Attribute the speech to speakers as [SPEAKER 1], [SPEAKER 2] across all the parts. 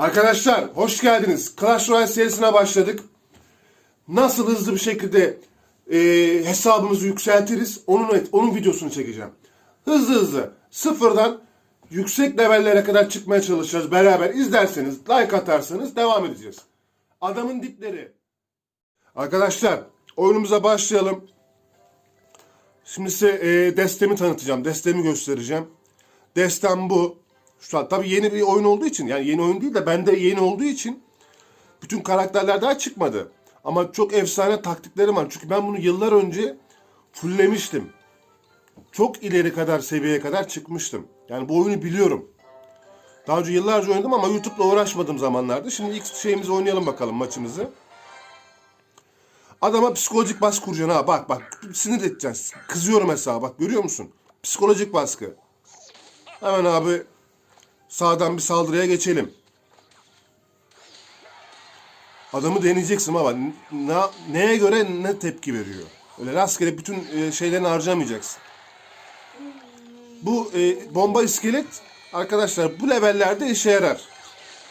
[SPEAKER 1] Arkadaşlar hoş geldiniz. Clash Royale serisine başladık. Nasıl hızlı bir şekilde e, hesabımızı yükseltiriz onun onun videosunu çekeceğim. Hızlı hızlı sıfırdan yüksek levellere kadar çıkmaya çalışacağız beraber. izlerseniz like atarsanız devam edeceğiz. Adamın dipleri. Arkadaşlar oyunumuza başlayalım. Şimdi size e, destemi tanıtacağım. Destemi göstereceğim. Destem bu. Şu an tabii yeni bir oyun olduğu için yani yeni oyun değil de bende yeni olduğu için bütün karakterler daha çıkmadı. Ama çok efsane taktiklerim var. Çünkü ben bunu yıllar önce fulllemiştim. Çok ileri kadar seviyeye kadar çıkmıştım. Yani bu oyunu biliyorum. Daha önce yıllarca oynadım ama YouTube'la uğraşmadığım zamanlarda. Şimdi ilk şeyimizi oynayalım bakalım maçımızı. Adama psikolojik baskı kuracaksın ha. Bak bak sinir edeceksin. Kızıyorum hesaba bak görüyor musun? Psikolojik baskı. Hemen abi sağdan bir saldırıya geçelim. Adamı deneyeceksin ama ne, neye göre ne tepki veriyor. Öyle rastgele bütün e, şeylerini harcamayacaksın. Bu e, bomba iskelet arkadaşlar bu levellerde işe yarar.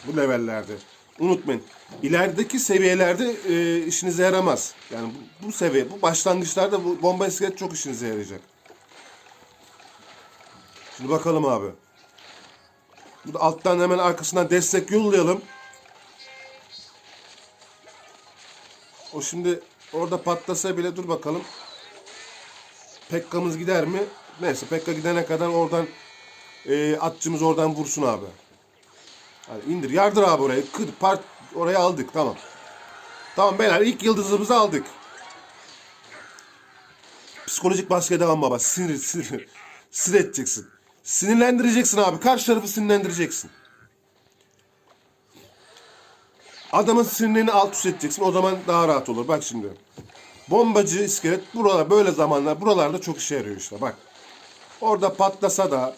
[SPEAKER 1] Bu levellerde. Unutmayın. İlerideki seviyelerde e, işinize yaramaz. Yani bu, bu seviye, bu başlangıçlarda bu bomba iskelet çok işinize yarayacak. Şimdi bakalım abi. Burada alttan hemen arkasından destek yollayalım. O şimdi orada patlasa bile dur bakalım. Pekka'mız gider mi? Neyse Pekka gidene kadar oradan e, atçımız oradan vursun abi. Hadi indir yardır abi orayı. Kır part oraya aldık tamam. Tamam beyler ilk yıldızımızı aldık. Psikolojik baskıya devam baba. Sinir sinir. Sinir edeceksin. Sinirlendireceksin abi. Karşı tarafı sinirlendireceksin. Adamın sinirlerini alt üst edeceksin. O zaman daha rahat olur. Bak şimdi. Bombacı iskelet buralar böyle zamanlar buralarda çok işe yarıyor işte. Bak. Orada patlasa da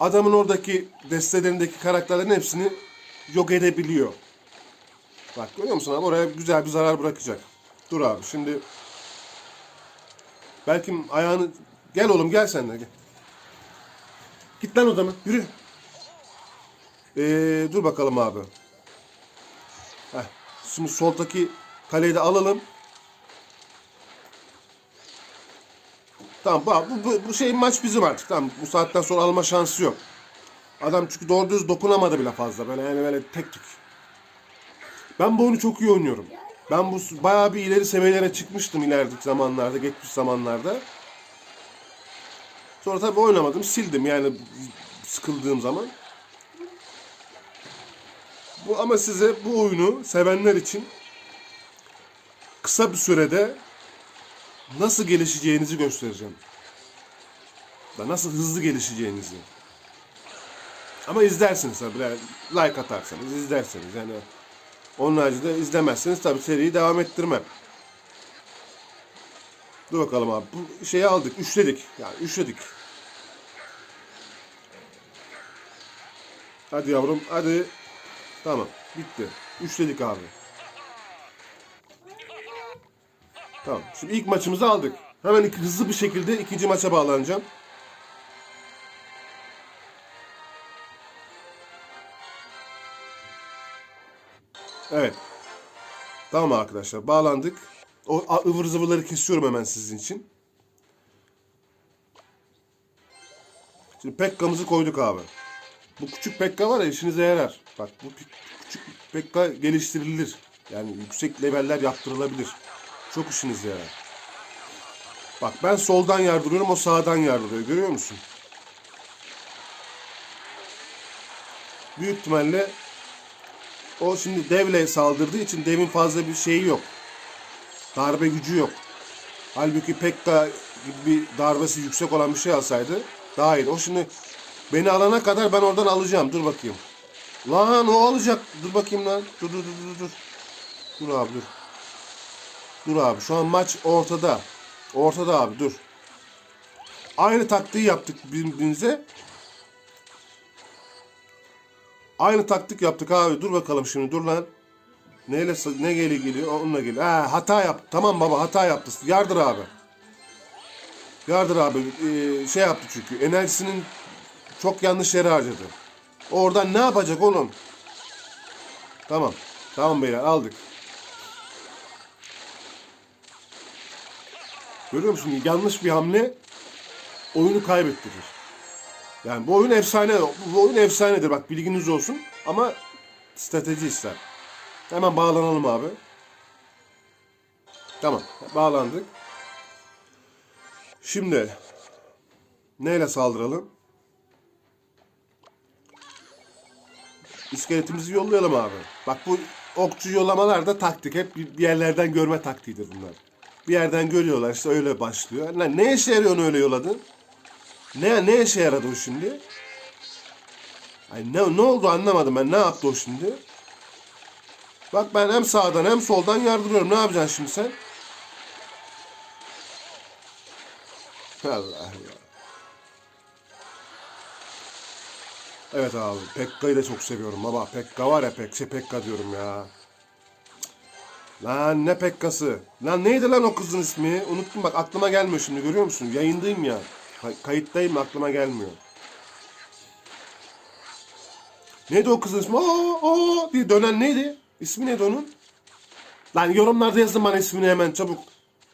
[SPEAKER 1] adamın oradaki destelerindeki karakterlerin hepsini yok edebiliyor. Bak görüyor musun abi? Oraya güzel bir zarar bırakacak. Dur abi şimdi belki ayağını gel oğlum gel sen de gel. Git lan odama. Yürü. Ee, dur bakalım abi. Heh. Şimdi soldaki kaleyi de alalım. Tamam bu, bu, bu şey maç bizim artık. Tamam bu saatten sonra alma şansı yok. Adam çünkü doğru düz dokunamadı bile fazla. Böyle yani böyle tek tük. Ben bu oyunu çok iyi oynuyorum. Ben bu bayağı bir ileri seviyelere çıkmıştım ilerideki zamanlarda, geçmiş zamanlarda. Sonra tabii oynamadım, sildim yani sıkıldığım zaman. Bu ama size bu oyunu sevenler için kısa bir sürede nasıl gelişeceğinizi göstereceğim. Da nasıl hızlı gelişeceğinizi. Ama izlersiniz tabii. Yani like atarsanız, izlerseniz yani onun haricinde izlemezseniz tabii seriyi devam ettirmem. Dur bakalım abi. Bu şeyi aldık. Üçledik. Yani üçledik. Hadi yavrum. Hadi. Tamam. Bitti. Üçledik abi. Tamam. Şimdi ilk maçımızı aldık. Hemen hızlı bir şekilde ikinci maça bağlanacağım. Evet. Tamam arkadaşlar. Bağlandık. O ıvır zıvırları kesiyorum hemen sizin için. Şimdi Pekka'mızı koyduk abi. Bu küçük Pekka var ya işinize yarar. Bak bu küçük Pekka geliştirilir. Yani yüksek leveller yaptırılabilir. Çok işinize yarar. Bak ben soldan yardırıyorum o sağdan yardırıyor. Görüyor musun? Büyük ihtimalle o şimdi devle saldırdığı için devin fazla bir şeyi yok. Darbe gücü yok. Halbuki Pekka gibi bir darbesi yüksek olan bir şey alsaydı daha iyi. O şimdi beni alana kadar ben oradan alacağım. Dur bakayım. Lan o alacak. Dur bakayım lan. Dur dur dur dur. Dur, dur abi dur. Dur abi şu an maç ortada. Ortada abi dur. Aynı taktiği yaptık birbirimize. Aynı taktik yaptık abi. Dur bakalım şimdi dur lan. Neyle ne geli geliyor? Onunla geliyor. Ha, hata yap. Tamam baba hata yaptı. Yardır abi. Yardır abi. Ee, şey yaptı çünkü. Enerjisinin çok yanlış yere harcadı. Oradan ne yapacak oğlum? Tamam. Tamam beyler aldık. Görüyor musun? Yanlış bir hamle oyunu kaybettirir. Yani bu oyun efsane. Bu oyun efsanedir. Bak bilginiz olsun. Ama strateji ister. Hemen bağlanalım abi. Tamam. Bağlandık. Şimdi neyle saldıralım? İskeletimizi yollayalım abi. Bak bu okçu yollamalar da taktik. Hep bir yerlerden görme taktiğidir bunlar. Bir yerden görüyorlar işte öyle başlıyor. Lan ne işe yarıyor onu öyle yolladın? Ne ne işe yaradı o şimdi? Ay ne ne oldu anlamadım ben. Ne yaptı o şimdi? Bak ben hem sağdan hem soldan yardırıyorum. Ne yapacaksın şimdi sen? Allah ya. Evet abi. Pekka'yı da çok seviyorum baba. Pekka var ya Pek, şey Pekka diyorum ya. Lan ne Pekka'sı? Lan neydi lan o kızın ismi? Unuttum bak aklıma gelmiyor şimdi görüyor musun? Yayındayım ya. Kay- kayıttayım aklıma gelmiyor. Neydi o kızın ismi? Aa, aa diye dönen neydi? İsmi neydi onun? Lan yorumlarda yazın bana ismini hemen çabuk.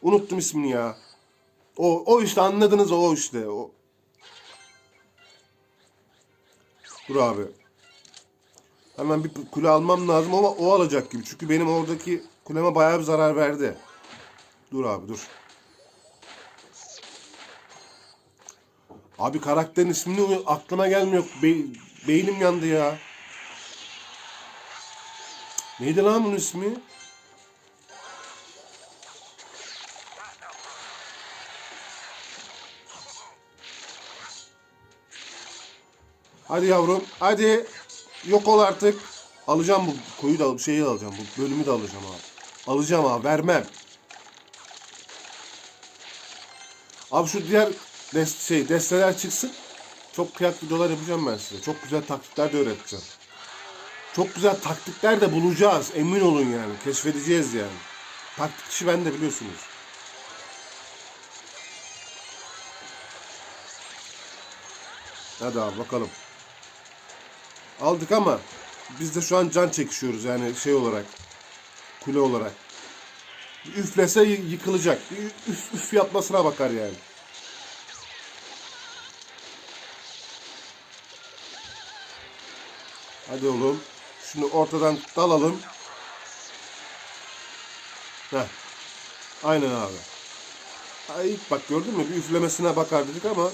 [SPEAKER 1] Unuttum ismini ya. O, o işte anladınız o işte. O. Dur abi. Hemen bir kule almam lazım ama o alacak gibi. Çünkü benim oradaki kuleme bayağı bir zarar verdi. Dur abi dur. Abi karakterin ismini aklıma gelmiyor. Be- beynim yandı ya. Neydi lan bunun ismi? Hadi yavrum. Hadi. Yok ol artık. Alacağım bu koyu da şeyi de alacağım. Bu bölümü de alacağım abi. Alacağım abi. Vermem. Abi şu diğer dest şey desteler çıksın. Çok kıyak videolar yapacağım ben size. Çok güzel taktikler de öğreteceğim. Çok güzel taktikler de bulacağız. Emin olun yani. Keşfedeceğiz yani. Taktikçi ben de biliyorsunuz. Hadi abi bakalım. Aldık ama biz de şu an can çekişiyoruz yani şey olarak. Kule olarak. Üflese yıkılacak. Bir Üf, üf yapmasına bakar yani. Hadi oğlum. Şunu ortadan dalalım. Heh. Aynen abi. Ay, bak gördün mü? Bir üflemesine bakar dedik ama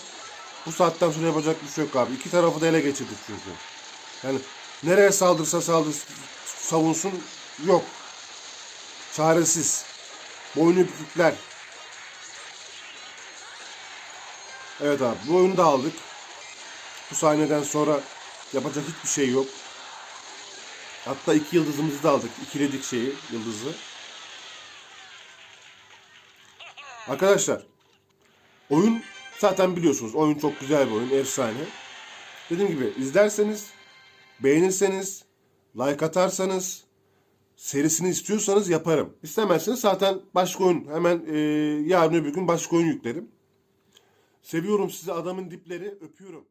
[SPEAKER 1] bu saatten sonra yapacak bir şey yok abi. İki tarafı da ele geçirdik çünkü. Yani nereye saldırsa saldır savunsun yok. Çaresiz. Boynu bükükler. Evet abi bu oyunu da aldık. Bu sahneden sonra yapacak hiçbir şey yok. Hatta iki yıldızımızı da aldık. İkiledik şeyi, yıldızı. Arkadaşlar oyun zaten biliyorsunuz oyun çok güzel bir oyun, efsane. Dediğim gibi izlerseniz, beğenirseniz, like atarsanız, serisini istiyorsanız yaparım. İstemezseniz zaten başka oyun hemen e, yarın öbür gün başka oyun yüklerim. Seviyorum sizi adamın dipleri, öpüyorum.